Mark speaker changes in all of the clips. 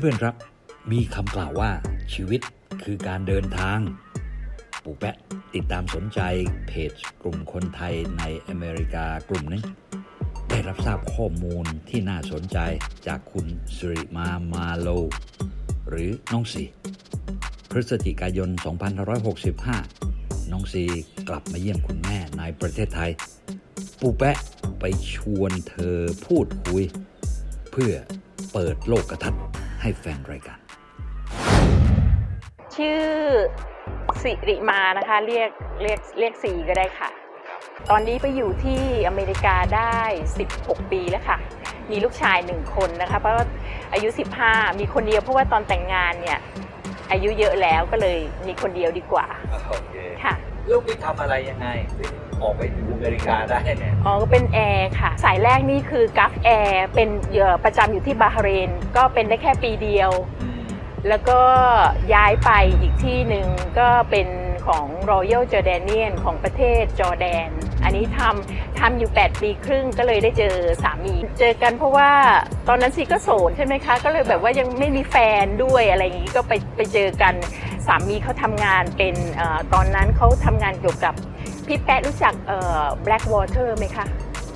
Speaker 1: เพื่อนๆครับ มีคำกล่าวว่าชีวิตคือการเดินทาง ปู่แปะติดตามสนใจเพจกลุ่มคนไทยในอเมริกากลุ่มนี้ ได้รับทราบข้อมูลที่น่าสนใจจากคุณสิริมามาโล หรือน้องสีพฤศจิกายน 2565 น้องซีกลับมาเยี่ยมคุณแม่ในประเทศไทย ปู่แปะไปชวนเธอพูดคุย เพื่อเปิดโลกทัศน์ ให้แฟนรายการ
Speaker 2: ชื่อสิริมานะคะเรียกเรียกเรียกสีก็ได้ค่ะ ตอนนี้ไปอยู่ที่อเมริกาได้ 16 ปีแล้วค่ะ มีลูกชายหนึ่งคนนะคะเพราะว่าอายุ 15 มีคนเดียวเพราะว่าตอนแต่งงานเนี่ยอายุเยอะแล้วก็เลยมีคนเดียวดีกว่า
Speaker 3: โอเค
Speaker 2: ค่ะ
Speaker 3: ลูกนี่ทำอะไรยังไงถึง ออกไปอยู่อเมริกาได้เนี่ย
Speaker 2: อ๋อก็เป็นแอร์ค่ะ สายแรกนี่คือกัฟแอร์เป็นเอ่อประจำอยู่ที่บาห์เรน ก็เป็นได้แค่ปีเดียว
Speaker 3: อืม
Speaker 2: แล้วก็ย้ายไปอีกที่หนึ่งก็เป็นของ Royal Jordanian ของประเทศจอร์แดน อันนี้ทำทำอยู่ 8 ปีครึ่งก็เลยได้เจอสามี เจอกันเพราะว่าตอนนั้นซีก็โสดใช่ไหมคะ ก็เลยแบบว่ายังไม่มีแฟนด้วยอะไรอย่างนี้ก็ไปไปเจอกันสามีเขาทำงานเป็นเออตอนนั้นเขาทำงานเกี่ยวกับ พี่แป๊ะรู้จักเอ่อ Blackwater ไหมคะ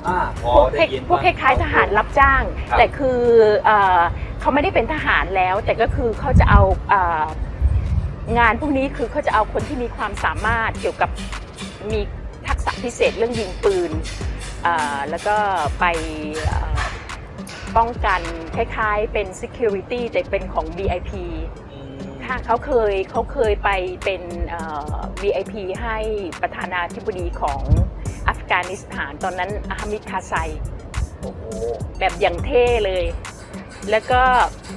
Speaker 3: อ่าพอ
Speaker 2: พวก
Speaker 3: ได้ยิน
Speaker 2: พวกคล้ายๆทหารรับจ้าง
Speaker 3: ครับ
Speaker 2: แต่คือเอ่อเขาไม่ได้เป็นทหารแล้ว แต่ก็คือเขาจะเอาเอ่องานพวกนี้คือเขาจะเอาคนที่มีความสามารถเกี่ยวกับมีทักษะพิเศษเรื่องยิงปืนเอ่อแล้วก็ไปเอ่อป้องกันคล้ายๆเป็น security แต่เป็นของ VIP
Speaker 3: อืม
Speaker 2: ค่ะเขาเคยเขาเคยไปเป็น VIP ให้ประธานาธิบดีของอัฟกานิสถานตอนนั้นอาฮามิดคาไซแบบอย่างเท่เลย แล้วก็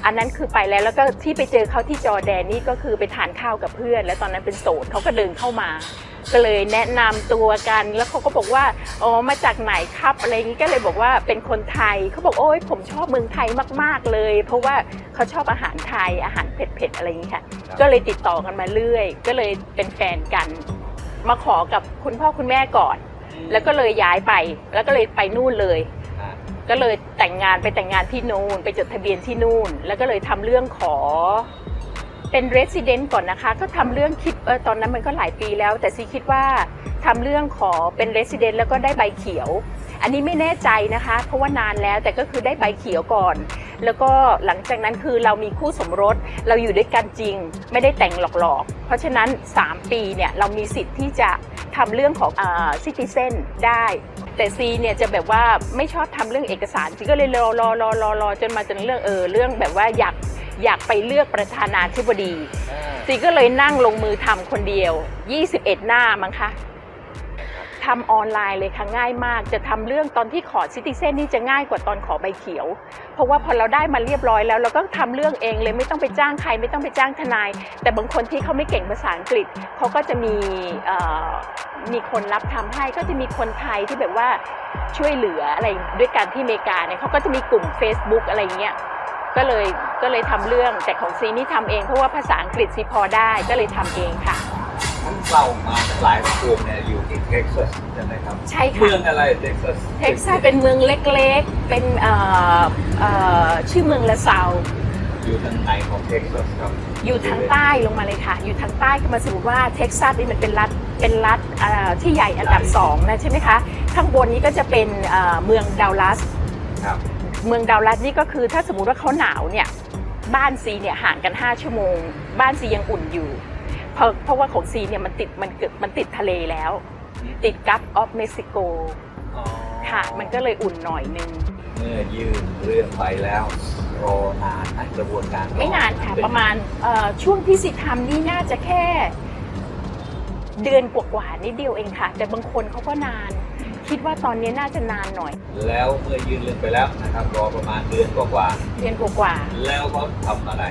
Speaker 2: อันนั้นคือไปแล้วแล้วก็ที่ไปเจอเขาที่จอแดนนี่ก็คือไปทานข้าวกับเพื่อน แล้วตอนนั้นเป็นโสดเขาก็เดินเข้ามา ก็เลยแนะนำตัวกัน แล้วเขาก็บอกว่าอ๋อมาจากไหนครับอะไรอย่างนี้ก็เลยบอกว่าเป็นคนไทยเขาบอกโอ้ยผมชอบเมืองไทยมากๆเลย เพราะว่าเขาชอบอาหารไทยอาหารเผ็ดๆอะไรอย่างนี้ค่ะ ก็เลยติดต่อกันมาเรื่อย ก็เลยเป็นแฟนกัน มาขอกับคุณพ่อคุณแม่ก่อน แล้วก็เลยย้ายไปแล้วก็เลยไปนู่นเลย
Speaker 3: อ่า
Speaker 2: ก็เลยแต่งงานไปแต่งงานที่นู่น ไปจดทะเบียนที่นู่น แล้วก็เลยทำเรื่องขอ เป็นเรสซิเดนต์ก่อนนะคะ ก็ทำเรื่องคิดเออตอนนั้นมันก็หลายปีแล้ว แต่ซีคิดว่าทำเรื่องขอเป็นเรสซิเดนต์แล้วก็ได้ใบเขียว อันนี้ไม่แน่ใจนะคะ เพราะว่านานแล้วแต่ก็คือได้ใบเขียวก่อน แล้วก็หลังจากนั้นคือเรามีคู่สมรสเราอยู่ด้วยกันจริง ไม่ได้แต่งหลอกๆ เพราะฉะนั้น 3 ปีเนี่ยเรามีสิทธิ์ที่จะทำเรื่องของซิติเซนได้ แต่ซีเนี่ยจะแบบว่าไม่ชอบทำเรื่องเอกสารซีก็เลยรอรอรอรอรอจนมาถึงเรื่องเออเรื่องแบบว่าอยาก อยากไปเลือกประธานาธิบดี
Speaker 3: อ่า
Speaker 2: ซีก็เลยนั่งลงมือทำคนเดียว 21 หน้ามั้งคะทำออนไลน์เลยค่ะง่ายมาก จะทำเรื่องตอนที่ขอซิติเซนนี่จะง่ายกว่าตอนขอใบเขียว เพราะว่าพอเราได้มาเรียบร้อยแล้ว เราก็ทำเรื่องเองเลยไม่ต้องไปจ้างใครไม่ต้องไปจ้างทนาย แต่บางคนที่เขาไม่เก่งภาษาอังกฤษเขาก็จะมีเอ่อมีคนรับทำให้ก็จะมีคนไทยที่แบบว่าช่วยเหลืออะไรด้วยกันที่อเมริกาเนี่ยเขาก็จะมีกลุ่ม Facebook อะไรอย่างเงี้ย ก็เลยก็เลยทำเรื่องแต่ของซีนี่ทำเองเพราะว่าภาษาอังกฤษซีพอได้ก็เลยทำเองค่ะ
Speaker 3: ทั้งเรามาหลายพวงเนี่ยอยู่ที่เท็กซัสใช่ไหมครับ
Speaker 2: ใช่ค่ะ
Speaker 3: เมืองอะไรเท็กซัส
Speaker 2: เท็กซัสเป็นเมืองเล็กๆเป็นเอ่อเอ่อชื่อเมืองละเซา
Speaker 3: อยู่ทางไหนของเท็กซัสครับ
Speaker 2: อยู่ทางใต้ลงมาเลยค่ะ อยู่ทางใต้ก็มาสมมติว่าเท็กซัสนี่มันเป็นรัฐเป็นรัฐเอ่อที่ใหญ่อันดับสองนะใช่ไหมคะ ข้างบนนี้ก็จะเป็นเอ่อเมืองดัลลัส
Speaker 3: ครับ
Speaker 2: เมืองดัลลัสนี่ก็คือถ้าสมมุติว่าเขาหนาวเนี่ยบ้านซีเนี่ยห่างกัน 5 ชั่วโมง บ้านซียังอุ่นอยู่ เพราะเพราะว่าของซีเนี่ยมันติดมันเกิดมันติดทะเลแล้ว ติดกัฟออฟเม็กซิโก
Speaker 3: อ๋อ
Speaker 2: ค่ะมันก็เลยอุ่นหน่อยนึง
Speaker 3: เมื่อยื่นเรื่องไปแล้วรอนานนะกระบวนการรอ
Speaker 2: ไม่นานค่ะ
Speaker 3: เป็
Speaker 2: ประมาณเอ่อช่วงที่สิทำนี่น่าจะแค่ เดือนกว่าๆนิดเดียวเองค่ะ แต่บางคนเขาก็นาน คิดว่าตอนนี้น่าจะนานหน่อย
Speaker 3: แล้วเมื่อยื่นเรื่องไปแล้วนะครับรอประมาณเดือนกว่า
Speaker 2: เดือนกว่า
Speaker 3: ๆแล้วเขาทำอะไร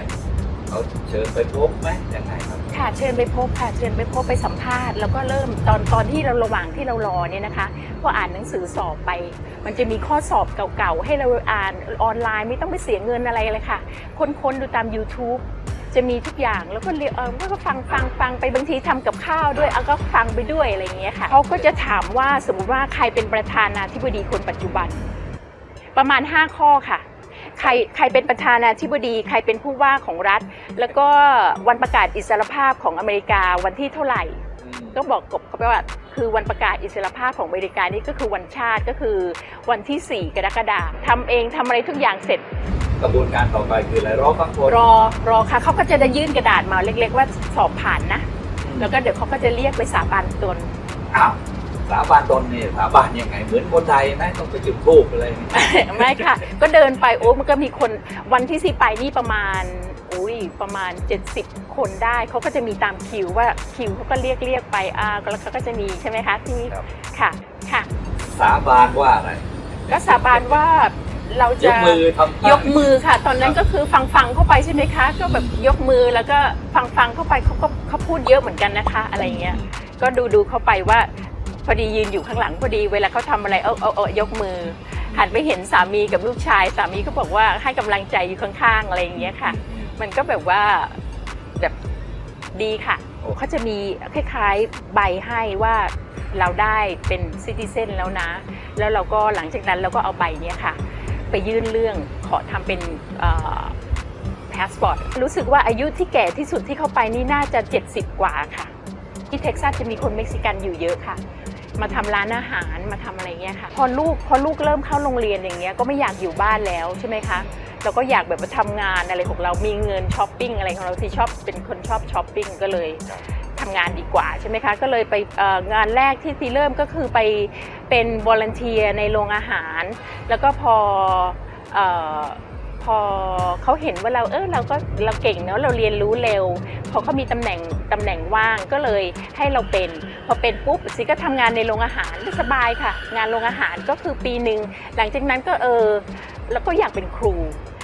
Speaker 3: เขาเชิญไปพบไหมยังไงครับ
Speaker 2: ๆค่ะเชิญไปพบค่ะเชิญไปพบไปสัมภาษณ์แล้วก็เริ่มตอนตอนที่เราระหว่างที่เรารอเนี่ยนะคะพออ่านหนังสือสอบไป มันจะมีข้อสอบเก่าๆ ให้เราอ่านออนไลน์ไม่ต้องไปเสียเงินอะไรเลยค่ะ ค้นๆดูตาม YouTube จะมีทุกอย่างแล้วก็เรียนเออก็ฟังฟังฟังไปบางทีทำกับข้าวด้วยเอาก็ฟังไปด้วยอะไรอย่างเงี้ยค่ะเขาก็จะถามว่าสมมุติว่าใครเป็นประธานาธิบดีคนปัจจุบัน ประมาณ 5 ข้อค่ะใครใครเป็นประธานาธิบดี ใครเป็นผู้ว่าของรัฐ แล้วก็วันประกาศอิสรภาพของอเมริกาวันที่เท่าไหร่
Speaker 3: อืม
Speaker 2: ก็บอกกบเขาไปว่าคือวันประกาศอิสรภาพของอเมริกานี่ก็คือวันชาติก็คือวันที่ 4 กรกฎาคมทำเองทำอะไรทุกอย่างเสร็จ
Speaker 3: กระบวนการต่อไปคืออะไรรอฟังผล
Speaker 2: รอรอค่ะเขาก็จะได้ยื่นกระดาษมาเล็ก ๆ ว่าสอบผ่านนะ แล้วก็เดี๋ยวเขาก็จะเรียกไปสาบานตน
Speaker 3: อ้าวสาบานตนนี่สาบานยังไง เหมือนคนไทยไหมต้องไปจุดธูปอะไรอย่างเงี้ย
Speaker 2: ไม่ค่ะ ก็เดินไปโอ้มันก็มีคนวันที่ซีไปนี่ประมาณอุ้ยประมาณ 70 คนได้เขาก็จะมีตามคิวว่าคิวเขาก็เรียกเรียกไปอ่าแล้วเขาก็จะมีใช่ไหมคะที่
Speaker 3: ครับ
Speaker 2: ค่ะค่ะ
Speaker 3: สาบานว่าอะไร
Speaker 2: ก็สาบานว่า เรา
Speaker 3: ย
Speaker 2: จะ
Speaker 3: กมือทำท่าย
Speaker 2: กมือค่ะ ตอนนั้นก็คือฟังฟังๆเข้าไปใช่ไหมคะ ก็แบบยกมือแล้วก็ฟังฟังๆเข้าไปเขาก็เขาพูดเยอะเหมือนกันนะคะ อะไรเงี้ยก็ดูดูเข้าไปว่า พอดียืนอยู่ข้างหลังพอดีเวลาเขาทำอะไรเออเออเออยกมือหันไปเห็นสามีกับลูกชาย สามีก็บอกว่าให้กำลังใจอยู่ข้างๆอะไรอย่างเงี้ยค่ะ มันก็แบบว่าแบบดีค่ะเขาจะมีคล้ายๆใบให้ว่าเราได้เป็นซิติเซนแล้วนะ แล้วเราก็หลังจากนั้นเราก็เอาใบเนี้ยค่ะ ไปยื่นเรื่องขอทำเป็นพาสปอร์ตรู้สึกว่าอายุที่แก่ที่สุดที่เข้าไปนี่น่าจะ 70 กว่าค่ะ ที่เท็กซัสจะมีคนเม็กซิกันอยู่เยอะค่ะ มาทำร้านอาหารมาทำอะไรเงี้ยค่ะ พอลูกพอลูกเริ่มเข้าโรงเรียนอย่างเงี้ยก็ไม่อยากอยู่บ้านแล้วใช่ไหมคะเราก็อยากแบบมาทำงานอะไรของเรามีเงินช้อปปิ้งอะไรของเราที่ชอบเป็นคนชอบช้อปปิ้งก็เลย ทำงานดีกว่าใช่ไหมคะก็เลยไปงานแรกที่ทีเริ่มก็คือไปเป็นวอล n เ e ียในโรงอาหาร แล้วก็พออพอเขาเห็นว่าเราเออเราก็เราเก่งเนาะเราเรียนรู้เร็ว พอเขามีตำแหน่งตำแหน่งว่างก็เลยให้เราเป็น พอเป็นปุ๊บซิก็ทำงานในโรงอาหารสบายค่ะ งานโรงอาหารก็คือปีหนึ่งหลังจากนั้นก็เออแล้วก็อยากเป็นครู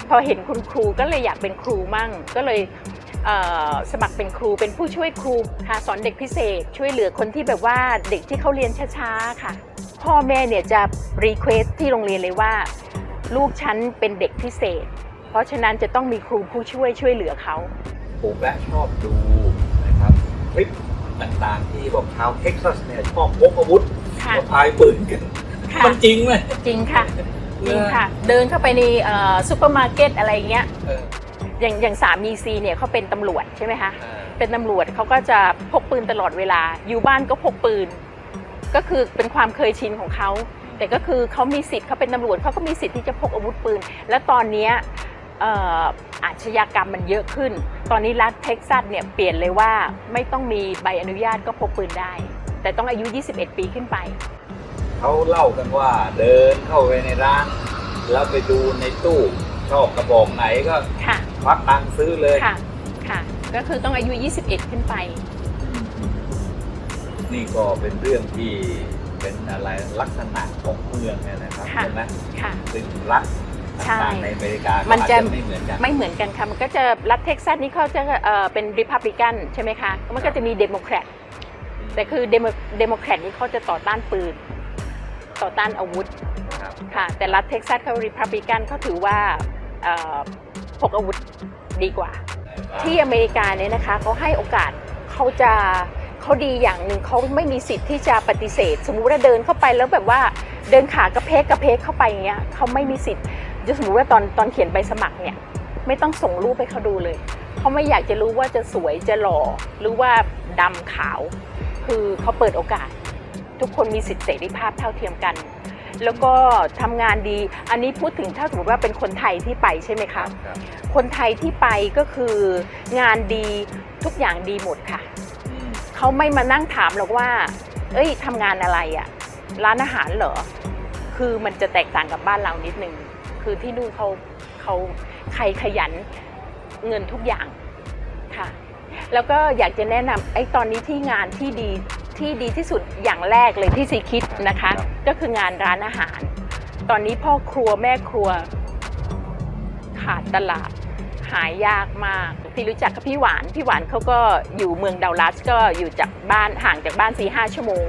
Speaker 2: พอเห็นคุณครูก็เลยอยากเป็นครูมั่งก็เลย สมัครเป็นครูเป็นผู้ช่วยครูค่ะสอนเด็กพิเศษ ช่วยเหลือคนที่แบบว่าเด็กที่เขาเรียนช้าๆค่ะ พ่อแม่เนี่ยจะรีเควสที่โรงเรียนเลยว่า ลูกฉันเป็นเด็กพิเศษ เพราะฉะนั้นจะต้องมีครูผู้ช่วยช่วยเหลือเขา
Speaker 3: ผมและชอบดูนะครับคลิปต่างๆที่บอกชาวเท็กซัสเนี่ยชอบพกอาวุธ
Speaker 2: ค่ะ
Speaker 3: มาพายปืนกัน
Speaker 2: ค่ะ
Speaker 3: มันจริงไหม
Speaker 2: จริงค่ะจริงค่ะ เดินเข้าไปในเอ่อซูเปอร์มาร์เก็ตอะไรเงี้ย
Speaker 3: เออ
Speaker 2: อย่างอย่างสามีซีเนี่ยเขาเป็นตำรวจใช่ไหมคะ
Speaker 3: เออ
Speaker 2: เป็นตำรวจเขาก็จะพกปืนตลอดเวลา อยู่บ้านก็พกปืน ก็คือเป็นความเคยชินของเขา แต่ก็คือเขามีสิทธิ์เขาเป็นตำรวจเขาก็มีสิทธิ์ที่จะพกอาวุธปืน และตอนเนี้ยเอ่ออาชญากรรมมันเยอะขึ้น ตอนนี้รัฐเท็กซัสเนี่ยเปลี่ยนเลยว่าไม่ต้องมีใบอนุญาตก็พกปืนได้ แต่ต้องอายุ 21 ปีขึ้นไป
Speaker 3: เขาเล่ากันว่าเดินเข้าไปในร้าน แล้วไปดูในตู้ชอบกระบอกไหนก็
Speaker 2: ค่ะ
Speaker 3: ควักตังค์ซื้อเลย
Speaker 2: ค่ะ ค่ะ ก็คือต้องอายุ 21 ขึ้นไป
Speaker 3: นี่ก็เป็นเรื่องที่เป็นอะไรลักษณะของเมืองเนี่ยนะครับ
Speaker 2: ค่ะ
Speaker 3: ใช่ไหม
Speaker 2: ค่ะ
Speaker 3: ซึ่งรัฐ
Speaker 2: ใช่
Speaker 3: ต่างๆในอเมริกาก็
Speaker 2: มัน
Speaker 3: อาจ
Speaker 2: จะ
Speaker 3: จะไม่เหมือนกัน
Speaker 2: ไม่เหมือนกันค่ะ มันก็จะรัฐเท็กซัสนี่เขาจะเอ่อเป็นริพับลิกันใช่ไหมคะ มันก็จะมีเดโมแครต แต่คือเดโมเดโมแครตนี่เขาจะต่อต้านปืน ต่อต้านอาวุธ
Speaker 3: ครับ
Speaker 2: ค่ะ แต่รัฐเท็กซัสเขาริพับลิกันเขาถือว่าเอ่อ พกอาวุธดีกว่า ที่อเมริกาเนี่ยนะคะเขาให้โอกาสเขาจะเขาดีอย่างหนึ่งเขาไม่มีสิทธิ์ที่จะปฏิเสธ สมมุติว่าเดินเข้าไปแล้วแบบว่าเดินขากระเพกกระเพกเข้าไปอย่างเงี้ยเขาไม่มีสิทธิ์จะสมมติว่าตอนตอนเขียนใบสมัครเนี่ยไม่ต้องส่งรูปให้เขาดูเลยเขาไม่อยากจะรู้ว่าจะสวยจะหล่อหรือว่าดำขาว คือเขาเปิดโอกาส ทุกคนมีสิทธิเสรีภาพเท่าเทียมกัน แล้วก็ทำงานดี อันนี้พูดถึงถ้าสมมติว่าเป็นคนไทยที่ไปใช่ไหม
Speaker 3: ค
Speaker 2: คะ
Speaker 3: รับครับ
Speaker 2: คนไทยที่ไปก็คืองานดีทุกอย่างดีหมดค่ะ
Speaker 3: อืม
Speaker 2: เขาไม่มานั่งถามหรอกว่า เอ้ยทำงานอะไรอะ่ะร้านอาหารเหรอ คือมันจะแตกต่างกับบ้านเรานิดนึง คือที่นู่นเขาเขาใครขยันเงินทุกอย่างค่ะ แล้วก็อยากจะแนะนำไอ้ตอนนี้ที่งานที่ดี ที่ดีที่สุดอย่างแรกเลยที่ซีคิดนะคะ ก็คืองานร้านอาหาร ตอนนี้พ่อครัวแม่ครัว ขาดตลาดหายยากมากที่รู้จักกับพี่หวาน พี่หวานเขาก็อยู่เมืองดัลลัสก็อยู่จากบ้านห่างจากบ้าน4ีหชั่วโมง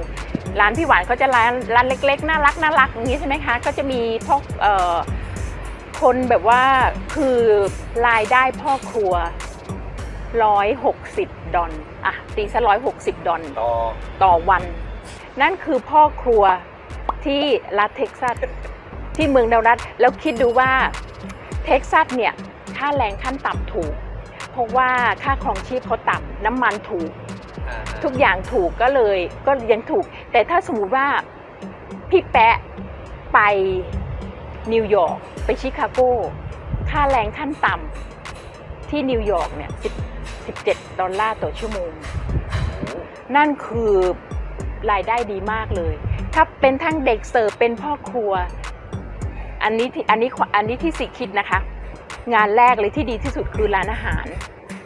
Speaker 2: ร้านพี่หวานเขาจะร้านร้านเล็กๆ น่ารักน่ารักอย่างนี้ใช่ไหมคะ ก็จะมีพวกเอ่อคนแบบว่าคือรายได้พ่อครัว 160 ดอลอะตีซะ160 ดอล
Speaker 3: ต่อ
Speaker 2: ต่อวัน นั่นคือพ่อครัวที่รัฐเท็กซัสที่เมืองดัลลัสแล้วคิดดูว่าเท็กซัสเนี่ยค่าแรงขั้นต่ำถูก เพราะว่าค่าครองชีพเขาต่ำน้ำมันถูก
Speaker 3: อ่าฮะ
Speaker 2: ทุกอย่างถูกก็เลยก็ยังถูก แต่ถ้าสมมุติว่าพี่แปะไปนิวยอร์กไปชิคาโกค่าแรงขั้นต่ำที่นิวยอร์กเนี่ย10 17 ดอลลาร์ต่อชั่วโมง นั่นคือรายได้ดีมากเลย ถ้าเป็นทั้งเด็กเสิร์ฟเป็นพ่อครัว อันนี้ที่อันนี้อันนี้ที่สิคิดนะคะ งานแรกเลยที่ดีที่สุดคือร้านอาหาร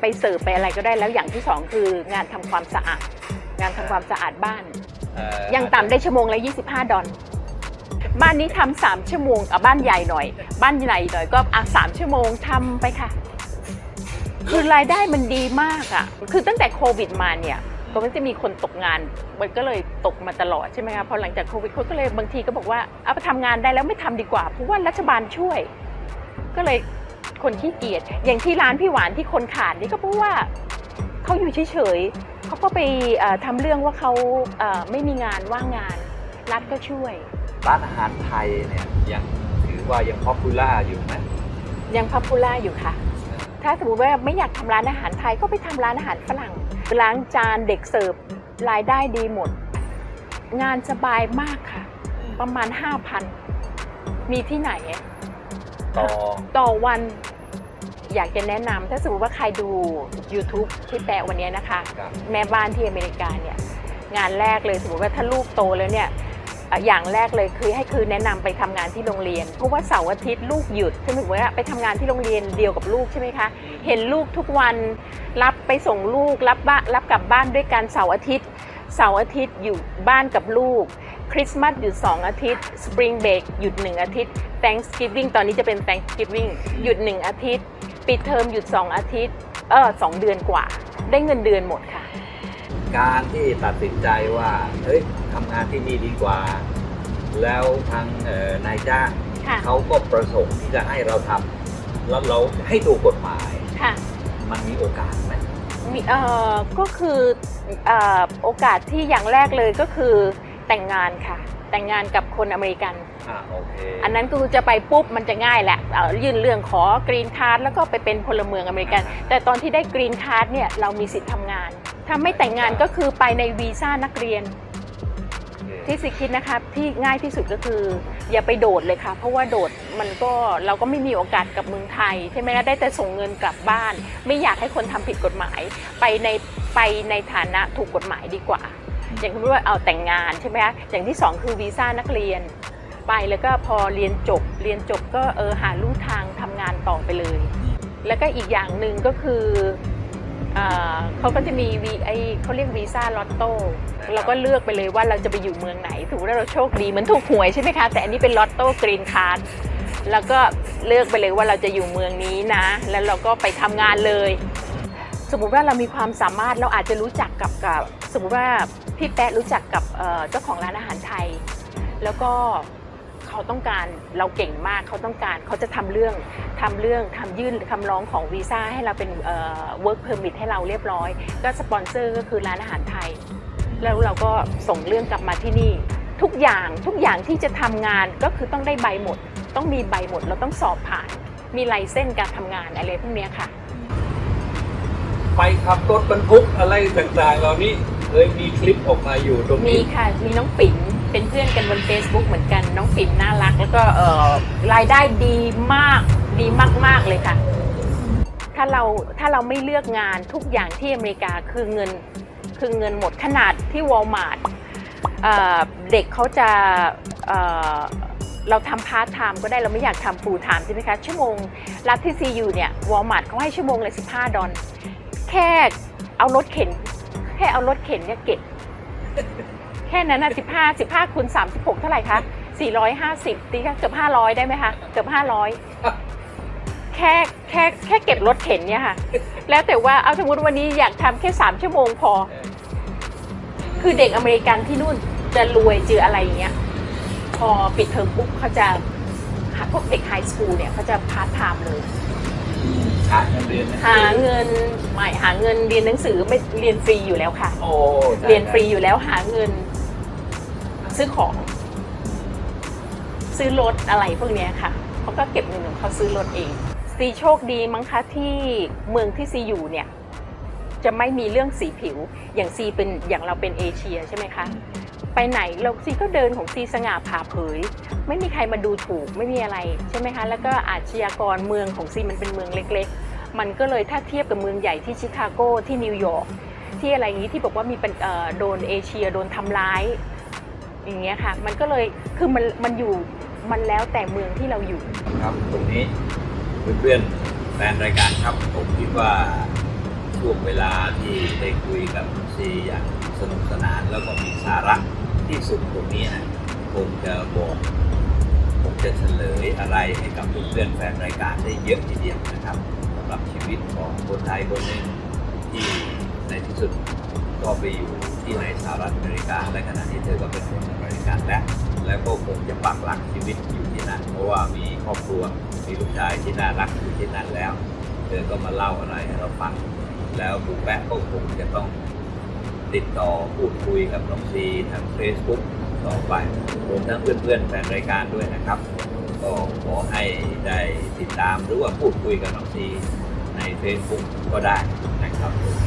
Speaker 2: ไปเสิร์ฟไปอะไรก็ได้แล้วอย่างที่สองคืองานทำความสะอาด งานทำความสะอาดบ้าน
Speaker 3: เอ่อ
Speaker 2: ยังต่ำได้ชั่วโมงละ 25 ดอลบ้านนี้ทำสามชั่วโมงเอาบ้านใหญ่หน่อย บ้านใหญ่หน่อยก็อะสามชั่วโมงทำไปค่ะ คือรายได้มันดีมากอะ คือตั้งแต่โควิดมาเนี่ยก็มันจะมีคนตกงาน มันก็เลยตกมาตลอดใช่ไหมคะพอหลังจากโควิดคนก็เลยบางทีก็บอกว่าเอาไปทำงานได้แล้วไม่ทำดีกว่าเพราะว่ารัฐบาลช่วย ก็เลยคนขี้เกียจอย่างที่ร้านพี่หวานที่คนขาดนี่ก็เพราะว่าเขาอยู่เฉยๆเขาก็ไปเอ่อทำเรื่องว่าเขาเอ่อไม่มีงานว่างงาน รัฐก็ช่วย
Speaker 3: ร้านอาหารไทยเนี่ยยังถือว่ายังพอปูล่าอยู่ไหม
Speaker 2: ยังพับปูล่าอยู่ค่ะ ถ้าสมมติว่าไม่อยากทำร้านอาหารไทยก็ไปทำร้านอาหารฝรั่งล้างจานเด็กเสิร์ฟรายได้ดีหมด งานสบายมากค่ะ ประมาณ5,000มีที่ไหน
Speaker 3: ต่อ
Speaker 2: ต่อวันอยากจะแนะนำถ้าสมมติว่าใครดู YouTube ที่แปะวันนี้นะคะ
Speaker 3: กับ
Speaker 2: แม่บ้านที่อเมริกาเนี่ย งานแรกเลยสมมติว่าถ้าลูกโตแล้วเนี่ย อย่างแรกเลยคือให้คือแนะนำไปทำงานที่โรงเรียน เพราะว่าเสาร์อาทิตย์ลูกหยุดใช่ไหมว่าไปทำงานที่โรงเรียนเดียวกับลูกใช่ไหมคะ เห็นลูกทุกวันรับไปส่งลูกรับบ้านรับกลับบ้านด้วยกันเสาร์อาทิตย์เสาร์อาทิตย์อยู่บ้านกับลูกคริสต์มาสหยุด 2 อาทิตย์สปริงเบรกหยุด 1 อาทิตย์ Thanksgiving ตอนนี้จะเป็น Thanksgiving หยุด 1 อาทิตย์ ปิดเทอมหยุด 2 อาทิตย์ เออสองเดือนกว่า ได้เงินเดือนหมดค่ะ
Speaker 3: การที่ตัดสินใจว่า เฮ้ย ทำงานที่นี่ดีกว่า แล้วทางเอ่อนายจ้าง
Speaker 2: ค่ะ
Speaker 3: เขาก็ประสงค์ที่จะให้เราทำแล้วเราให้ถูกกฎหมาย
Speaker 2: ค่ะ
Speaker 3: มันมีโอกาสไหม
Speaker 2: มีเอ่อก็คือเอ่อโอกาสที่อย่างแรกเลยก็คือแต่งงานค่ะ แต่งงานกับคนอเมริกัน
Speaker 3: อ่าโอเค
Speaker 2: อันนั้นก็คือจะไปปุ๊บมันจะง่ายแหละเอ่อยื่นเรื่องขอกรีนคาร์ดแล้วก็ไปเป็นพลเมืองอเมริกัน แต่ตอนที่ได้กรีนคาร์ดเนี่ยเรามีสิทธิ์ทำงาน ถ้าไม่แต่งงานก็คือไปในวีซ่านักเรียน ที่สิคิดนะคะที่ง่ายที่สุดก็คือ อย่าไปโดดเลยค่ะ เพราะว่าโดดมันก็เราก็ไม่มีโอกาสกับเมืองไทย ใช่ไหมคะได้แต่ส่งเงินกลับบ้าน ไม่อยากให้คนทำผิดกฎหมาย ไปในไปในฐานะถูกกฎหมายดีกว่า อย่างที่ว่าเอาแต่งงานใช่ไหมคะอย่างที่สองคือวีซ่านักเรียน ไปแล้วก็พอเรียนจบ เรียนจบก็เออหาลู่ทางทำงานต่อไปเลย แล้วก็อีกอย่างหนึ่งก็คือ เขาก็จะมีวีไอเขาเรียกวีซ่าลอตโต้เราก็เลือกไปเลยว่าเราจะไปอยู่เมืองไหนถือว่าเราโชคดีเหมือนถูกหวยใช่ไหมคะ แต่อันนี้เป็นลอตโต้กรีนคาร์ดแล้วก็เลือกไปเลยว่าเราจะอยู่เมืองนี้นะ แล้วเราก็ไปทำงานเลย สมมุติว่าเรามีความสามารถเราอาจจะรู้จักกับกับ สมมุติว่าพี่แป๊ะรู้จักกับเอ่อเจ้าของร้านอาหารไทย แล้วก็ เขาต้องการเราเก่งมากเขาต้องการเขาจะทำเรื่องทำเรื่องทำยื่นคำร้องของวีซ่าให้เราเป็นเอ่อ work permit ให้เราเรียบร้อย ก็สปอนเซอร์ก็คือร้านอาหารไทย แล้วเราก็ส่งเรื่องกลับมาที่นี่ ทุกอย่างทุกอย่างที่จะทำงานก็คือต้องได้ใบหมด ต้องมีใบหมดเราต้องสอบผ่าน มีไลเส้นการทำงานอะไรพวกเนี้ยค่ะ
Speaker 3: ไปขับรถบรรทุกอะไรต่างๆ เหล่านี้เคยมีคลิปออกมาอยู่ตรง
Speaker 2: มี
Speaker 3: นี้
Speaker 2: ค่ะมีน้องปิ่น เป็นเพื่อนกันบน Facebook เหมือนกันน้องปิ่นน่ารัก แล้วก็เอ่อรายได้ดีมากดีมาก ๆ เลยค่ะ ถ้าเราถ้าเราไม่เลือกงานทุกอย่างที่อเมริกาคือเงินคือเงินหมดขนาดที่วอลมาร์ทเด็กเขาจะเเราทำพาร์ทไทม์ก็ได้เราไม่อยากทำฟูลไทม์ใช่ไหมคะ ชั่วโมงรัฐที่ซีอูเนี่ยวอลมาร์ทเขาให้ชั่วโมงเละ15 ดอลแค่เอารถเข็นแค่เอารถเข็นเนี่ยเก็บ แค่นั้นนะ15 15คูณ36เท่าไหร่คะ450ตีค่ะเกือบ500ได้ไหมคะเกือบ500แค่แค่แค่เก็บรถเข็นเนี่ยค่ะ แล้วแต่ว่าเอาสมมติวันนี้อยากทำแค่3ชั่วโมงพอ คือเด็กอเมริกันที่นู่นจะรวยเจออะไรอย่างเงี้ย พอปิดเทอมปุ๊บเขาจะหาพวกเด็กไฮสคูลเนี่ยเขาจะพาร์ทไทม์เลย
Speaker 3: หาเงินเดือนนะ
Speaker 2: หาเงินไม่หาเงินเรียนหนังสือไม่เรียนฟรีอยู่แล้วค่ะ
Speaker 3: โอ้ได้
Speaker 2: เรียนฟรีอยู่แล้วหาเงิน ซื้อของ ซื้อรถอะไรพวกนี้ค่ะเขาก็เก็บเงินของเขาซื้อรถเองซีโชคดีมั้งคะที่เมืองที่ซีอยู่เนี่ยจะไม่มีเรื่องสีผิวอย่างซีเป็นอย่างเราเป็นเอเชียใช่ไหมคะ ไปไหนเราซีก็เดินของซีสง่าผ่าเผย ไม่มีใครมาดูถูกไม่มีอะไรใช่ไหมคะ แล้วก็อาชญากรเมืองของซีมันเป็นเมืองเล็ก ๆ มันก็เลยถ้าเทียบกับเมืองใหญ่ที่ชิคาโกที่นิวยอร์กที่อะไรอย่างนี้ที่บอกว่ามีเป็นโดนเอเชียโดนทำร้าย อย่างเงี้ยค่ะ มันก็เลยคือมันมันอยู่มันแล้วแต่เมืองที่เราอยู่
Speaker 3: ครับตรงนี้เพื่อนๆแฟนรายการครับ ผมคิดว่าช่วงเวลาที่ได้คุยกับคุณซีอย่างสนุกสนานแล้วก็มีสาระที่สุดตรงนี้นะคงจะบอกคงจะเฉลยอะไรให้กับเพื่อนๆแฟนรายการได้เยอะทีเดียวนะครับสำหรับชีวิตของคนไทยคนหนึ่งที่ในที่สุด ก็ไปอยู่ที่ในสหรัฐอเมริกา และขณะนี้เธอก็เป็นคนอเมริกันแล้วแล้วก็คงจะปักหลักชีวิตอยู่ที่นั่นเพราะว่ามีครอบครัวมีลูกชายที่น่ารักอยู่ที่นั่นแล้ว เธอก็มาเล่าอะไรให้เราฟังแล้วบุแปะก็คงจะต้องติดต่อพูดคุยกับน้องซีทาง Facebook ต่อไปรวมทั้งเพื่อนๆแฟนรายการด้วยนะครับ ก็ขอให้ได้ติดตามหรือว่าพูดคุยกับน้องซีใน Facebook ก็ได้นะครับโอเค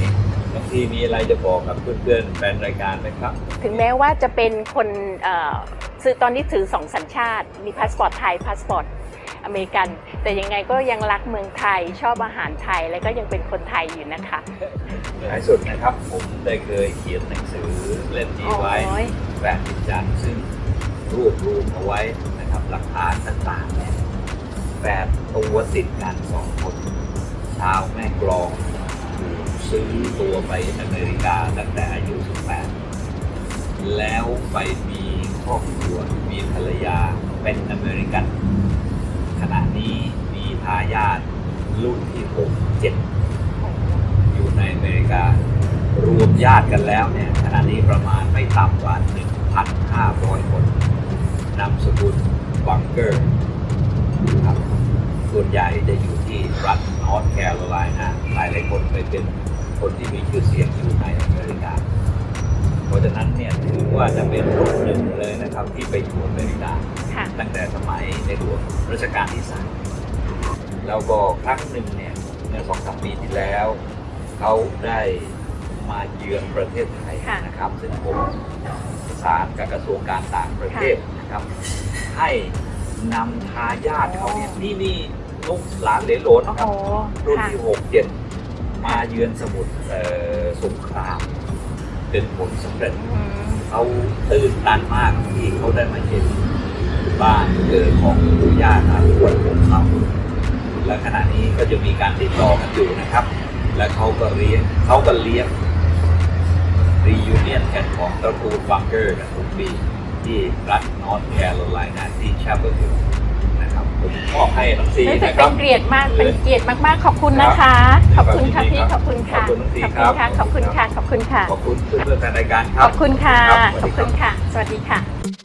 Speaker 3: น้องซีมีอะไรจะบอกกับเพื่อนๆแฟนรายการไหมครับ
Speaker 2: ถึงแม้ว่าจะเป็นคนเอ่อซื้อตอนนี้ถือสองสัญชาติ มีพาสปอร์ตไทยพาสปอร์ตอเมริกัน แต่ยังไงก็ยังรักเมืองไทยชอบอาหารไทย และก็ยังเป็นคนไทยอยู่นะคะ
Speaker 3: ท้ายสุดนะครับ ผมได้เคยเขียนหนังสือเล่มนี้ไว้
Speaker 2: โอ้ย
Speaker 3: แปดสิบจันทร์ซึ่งรวบรวมเอาไว้นะครับหลักฐานต่างๆเนี่ยแปดตัวติดกันสองคนชาวแม่กลองถูก ซื้อตัวไปอเมริกาตั้งแต่อายุ 18 แล้วไปมีครอบครัวมีภรรยาเป็นอเมริกัน ขณะนี้มีทายาทรุ่นที่ 6 7 อยู่ในอเมริการวมญาติกันแล้วเนี่ยขณะนี้ประมาณไม่ต่ำกว่า 1,500 คนนามสกุลบังเกอร์ครับส่วนใหญ่จะอยู่ที่รัฐนอร์ทแคโรไลนาหลายหลายคนไปเป็น คนที่มีชื่อเสียงอยู่ในอเมริกา เพราะฉะนั้นเนี่ยถือว่าจะเป็นรุ่นหนึ่งเลยนะครับที่ไปอยู่อเมริกา
Speaker 2: ค่ะ
Speaker 3: ตั้งแต่สมัยในหลวงรัชกาลที่สามแล้วก็ครั้งหนึ่งเนี่ยเมื่อสองสามปีที่แล้ว เขาได้มาเยือนประเทศไทย
Speaker 2: ค่ะ
Speaker 3: นะครับ ซึ่งผมประสานกับกระทรวงการต่างประเทศนะครับ ให้นำทายาทเขาเนี่ยนี่นี่ลูกหลานเหลนโหลน
Speaker 2: โอ้
Speaker 3: นะค
Speaker 2: โห
Speaker 3: รับรุ่น
Speaker 2: ค่ะ
Speaker 3: ที่หกเจ็ด มาเยือนสมุทรเอ่อสงครามเป็นผลสำเร็จ
Speaker 2: อืม
Speaker 3: เขาตื่นตันมากที่เขาได้มาเห็นบ้านเกิดของปู่ย่าตาทวดของเขาและขณะนี้ก็จะมีการติดต่อกันอยู่นะครับ และเขาก็เลี้ยงเขาก็เลี้ยงรียูเนียนกันของตระกูลบังเกอร์กันทุกปีที่รัฐนอร์ทแคโรไลนาที่ชาเบอร์ฮิลนะครับ ผมมอบให้น้องซี
Speaker 2: รู้สึก
Speaker 3: นะค
Speaker 2: เป็
Speaker 3: รับ
Speaker 2: นเกียรติมากเป็นเกียรติมากๆ ขอบคุณนะคะ
Speaker 3: ค
Speaker 2: ข
Speaker 3: รั
Speaker 2: อ
Speaker 3: บบ
Speaker 2: คุณค่ะ
Speaker 3: ยินดี
Speaker 2: พี่
Speaker 3: ครับ
Speaker 2: ขอบคุณค่ะ
Speaker 3: ขอบคุณน้องซี
Speaker 2: ขอบ
Speaker 3: ครั
Speaker 2: คุณ
Speaker 3: บ
Speaker 2: ค่ะขอบคุณค่ะขอบคุณค่ะ
Speaker 3: ขอบคุณเพื่อนๆแฟนรายการค
Speaker 2: ข
Speaker 3: รับ
Speaker 2: อบคุณค่ะ
Speaker 3: รับ
Speaker 2: ขอบคุณค่ะ สวัสดีค่ะ